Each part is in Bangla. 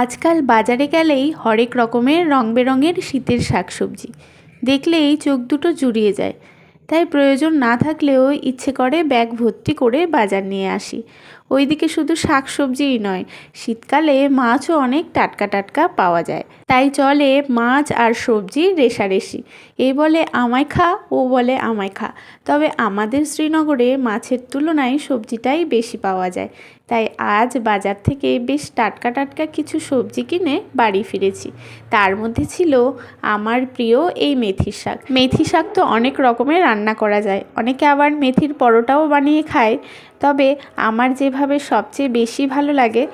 আজকাল বাজারে গেলেই হরেক রকমের রং বেরঙের শীতের শাকসবজি। দেখলেই চোখ দুটো জুড়িয়ে যায়। তাই প্রয়োজন না থাকলেও ইচ্ছে করে ব্যাগ ভর্তি করে বাজার নিয়ে আসি। ওইদিকে শুধু শাকসবজিই নয়, শীতকালে মাছও অনেক টাটকা টাটকা পাওয়া যায়। তাই চলে মাছ আর সবজি রেশারেশি। এ বলে আমায় খা, ও বলে আমায় খা। তবে আমাদের শ্রীনগরে মাছের তুলনায় সবজিটাই বেশি পাওয়া যায়। তাই আজ বাজার থেকে বেশ টাটকা টাটকা কিছু সবজি কিনে বাড়ি ফিরেছি। তার মধ্যে ছিল আমার প্রিয় এই মেথির শাক। মেথি শাক তো অনেক রকমের রান্না করা যায়। অনেকে আবার মেথির পরোটাও বানিয়ে খায়। তবে আমার যেভাবে সবচেয়ে বেশি ভালো লাগে,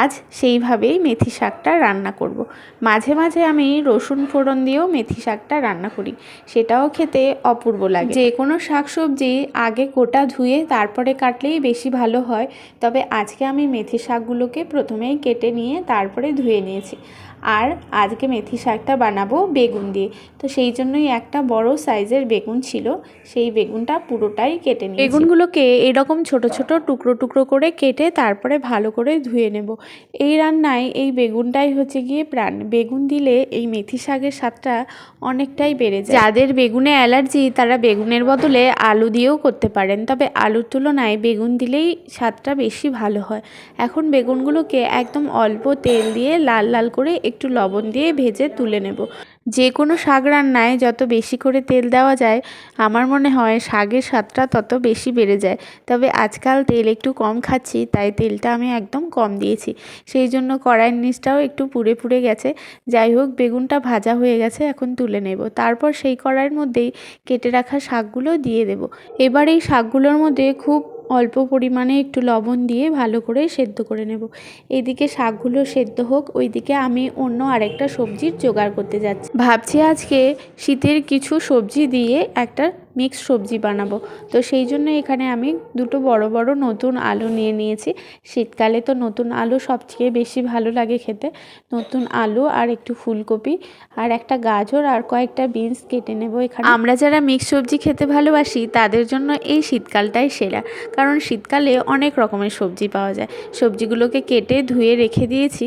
আজ সেইভাবেই মেথি শাকটা রান্না করব। মাঝে মাঝে আমি রসুন ফোড়ন দিয়েও মেথি শাকটা রান্না করি, সেটাও খেতে অপূর্ব লাগে। যে কোনো শাকসবজি আগে কোটা ধুয়ে তারপরে কাটলেই বেশি ভালো হয়, তবে আজকে আমি মেথি শাকগুলোকে প্রথমেই কেটে নিয়ে তারপরে ধুয়ে নিয়েছি। আর আজকে মেথি শাকটা বানাবো বেগুন দিয়ে। তো সেই জন্যই একটা বড় সাইজের বেগুন ছিল, সেই বেগুনটা পুরোটাই কেটে নিই বেগুনগুলোকে এরকম ছোট ছোট টুকরো টুকরো করে কেটে তারপরে ভালো করে ধুয়ে নেব। এই রান্নায় এই বেগুনটাই হচ্ছে গিয়ে প্রাণ। বেগুন দিলে এই মেথি শাকের স্বাদটা অনেকটাই বেড়ে যায়। যাদের বেগুনে অ্যালার্জি, তারা বেগুনের বদলে আলু দিয়েও করতে পারেন। তবে আলুর তুলনায় বেগুন দিলেই স্বাদটা বেশি ভালো হয়। এখন বেগুনগুলোকে একদম অল্প তেল দিয়ে লাল লাল করে একটু লবণ দিয়ে ভেজে তুলে নেব। যে কোনো শাক রান্নায় যত বেশি করে তেল দেওয়া যায়, আমার মনে হয় শাকের স্বাদটা তত বেশি বেড়ে যায়। তবে আজকাল তেল একটু কম খাচ্ছি, তাই তেলটা আমি একদম কম দিয়েছি। সেই জন্য কড়াইয়ের নিচটাও একটু পুড়ে পুড়ে গেছে। যাই হোক, বেগুনটা ভাজা হয়ে গেছে, এখন তুলে নেব। তারপর সেই কড়াইয়ের মধ্যেই কেটে রাখা শাকগুলো দিয়ে দেব। এবার এই শাকগুলোর মধ্যে খুব অল্প পরিমাণে একটু লবণ দিয়ে ভালো করে সেদ্ধ করে নেব। এদিকে শাকগুলো সেদ্ধ হোক, ওইদিকে আমি অন্য আরেকটা সবজির জোগাড় করতে যাচ্ছি। ভাবছি আজকে শীতের কিছু সবজি দিয়ে একটা মিক্স সবজি বানাবো। তো সেই জন্য এখানে আমি দুটো বড় বড় নতুন আলু নিয়ে নিয়েছি। শীতকালে তো নতুন আলু সবচেয়ে বেশি ভালো লাগে খেতে। নতুন আলু আর একটু ফুলকপি আর একটা গাজর আর কয়েকটা বিনস কেটে নেব এখানে। আমরা যারা মিক্স সবজি খেতে ভালোবাসি, তাদের জন্য এই শীতকালটাই সেরা। কারণ শীতকালে অনেক রকমের সবজি পাওয়া যায়। সবজিগুলোকে কেটে ধুয়ে রেখে দিয়েছি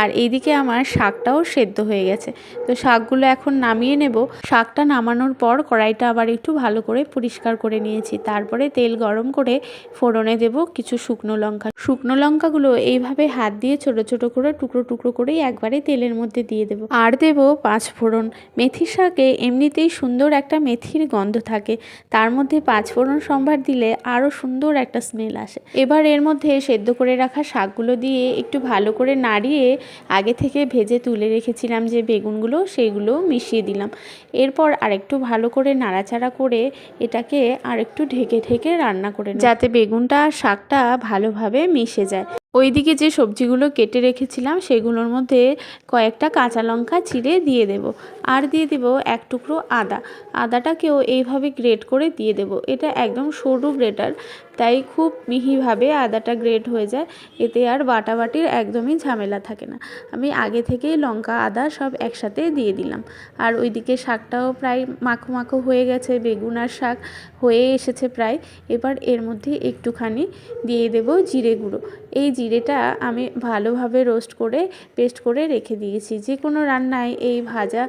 আর এইদিকে আমার শাকটাও সেদ্ধ হয়ে গেছে। তো শাকগুলো এখন নামিয়ে নেব। শাকটা নামানোর পর কড়াইটা আবার একটু ভালো করে পরিষ্কার করে নিয়েছি। তারপরে তেল গরম করে ফোড়নে দেব কিছু শুকনো লঙ্কা। শুকনো লঙ্কাগুলো এইভাবে হাত দিয়ে ছোট ছোট করে, টুকরো টুকরো করেই একবারে তেলের মধ্যে দিয়ে দেব। আর দেব পাঁচ ফোড়ন। মেথি শাকে এমনিতেই সুন্দর একটা মেথির গন্ধ থাকে। তার মধ্যে পাঁচ ফোড়ন সম্ভার দিলে আরও সুন্দর একটা স্মেল আসে। এবার এর মধ্যে সেদ্ধ করে রাখা শাকগুলো দিয়ে একটু ভালো করে নাড়িয়ে আগে থেকে ভেজে তুলে রেখেছিলাম যে বেগুনগুলো সেইগুলো মিশিয়ে দিলাম। এরপর আরেকটু ভালো করে নাড়াচাড়া করে করে এটাকে আর একটু ঢেকে ঢেকে রান্না করে যাতে বেগুনটা আর শাকটা ভালোভাবে মিশে যায়। ওইদিকে যে সবজিগুলো কেটে রেখেছিলাম, সেগুলোর মধ্যে কয়েকটা কাঁচা লঙ্কা চিড়ে দিয়ে দেব। আর দিয়ে দেব এক টুকরো আদা। আদাটাকেও এইভাবে গ্রেট করে দিয়ে দেব। এটা একদম সরু গ্রেটার, তাই খুব মিহিভাবে আদাটা গ্রেট হয়ে যায়। এতে আর বাটাবাটির একদমই ঝামেলা থাকে না। আমি আগে থেকেই লঙ্কা, আদা সব একসাথে দিয়ে দিলাম। আর ওইদিকে শাকটাও প্রায় মাখো মাখো হয়ে গেছে, বেগুন আর শাক হয়ে এসেছে প্রায়। এবার এর মধ্যে একটুখানি দিয়ে দেব জিরে গুঁড়ো। এই জিরেটা আমি ভালোভাবে রোস্ট করে, পেস্ট করে রেখে দিয়েছি। যে কোনো রান্নায় এই ভাজা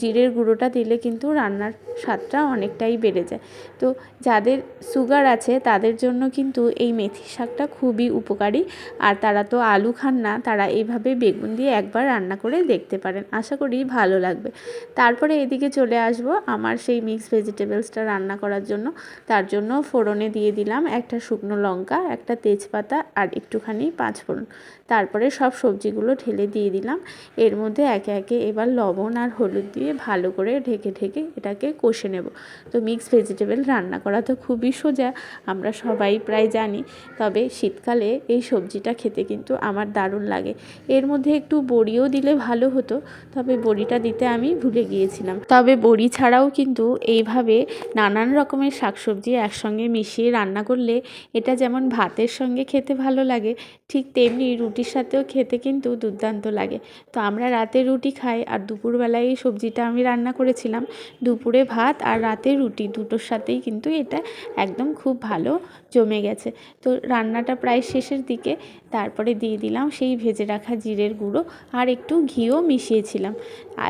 জিরের গুঁড়োটা দিলে কিন্তু রান্নার স্বাদটা অনেকটাই বেড়ে যায়। তো যাদের সুগার আছে, তাদের জন্য কিন্তু এই মেথি শাকটা খুবই উপকারী। আর তারা তো আলু খান না, তারা এইভাবে বেগুন দিয়ে একবার রান্না করে দেখতে পারেন। আশা করি ভালো লাগবে। তারপরে এদিকে চলে আসব আমার সেই মিক্স ভেজিটেবলসটা রান্না করার জন্য। তার জন্য ফোড়নে দিয়ে দিলাম একটা শুকনো লঙ্কা, একটা তেজপাতা আর একটুখানি পাঁচফোড়ন তারপরে সব সবজিগুলো ঢেলে দিয়ে দিলাম। এর মধ্যে একে একে এবার লবণ আর হলুদ দিয়ে ভালো করে ঢেকে ঢেকে এটাকে কষে নেব। তো মিক্স ভেজিটেবল রান্না করা তো খুবই সোজা, আমরা সবাই প্রায় জানি। তবে শীতকালে এই সবজিটা খেতে কিন্তু আমার দারুণ লাগে। এর মধ্যে একটু বড়িও দিলে ভালো হতো, তবে বড়িটা দিতে আমি ভুলে গিয়েছিলাম। তবে বড়ি ছাড়াও কিন্তু এইভাবে নানান রকমের শাকসবজি একসঙ্গে মিশিয়ে রান্না করলে এটা যেমন ভাতের সঙ্গে খেতে ভালো লাগে ঠিক তেমনি রুটির সাথেও খেতে কিন্তু দুর্দান্ত লাগে। তো আমরা রাতে রুটি খাই আর দুপুরবেলায় এই সবজিটা আমি রান্না করেছিলাম, দুপুরে ভাত আর রাতে রুটি, দুটোর সাথেই কিন্তু এটা একদম খুব ভালো জমে গেছে। তো রান্নাটা প্রায় শেষের দিকে, তারপরে দিয়ে দিলাম সেই ভেজে রাখা জিরের গুঁড়ো আর একটু ঘিও মিশিয়েছিলাম।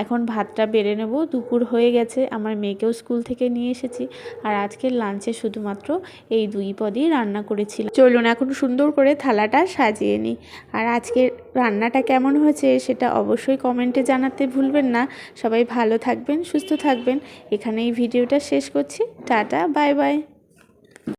এখন ভাতটা বেড়ে নেব, দুপুর হয়ে গেছে, আমার মেয়েকেও স্কুল থেকে নিয়ে এসেছি আর আজকের লাঞ্চে শুধুমাত্র এই দুই পদই রান্না করেছিলাম। চলুন এখন সুন্দর করে থালাটা সাজিয়ে নিই। আর আজকের রান্নাটা কেমন হয়েছে সেটা অবশ্যই কমেন্টে জানাতে ভুলবেন না। সবাই ভালো থাকবেন, সুস্থ থাকবেন। এখানেই ভিডিওটা শেষ করছি। Tata, bye bye.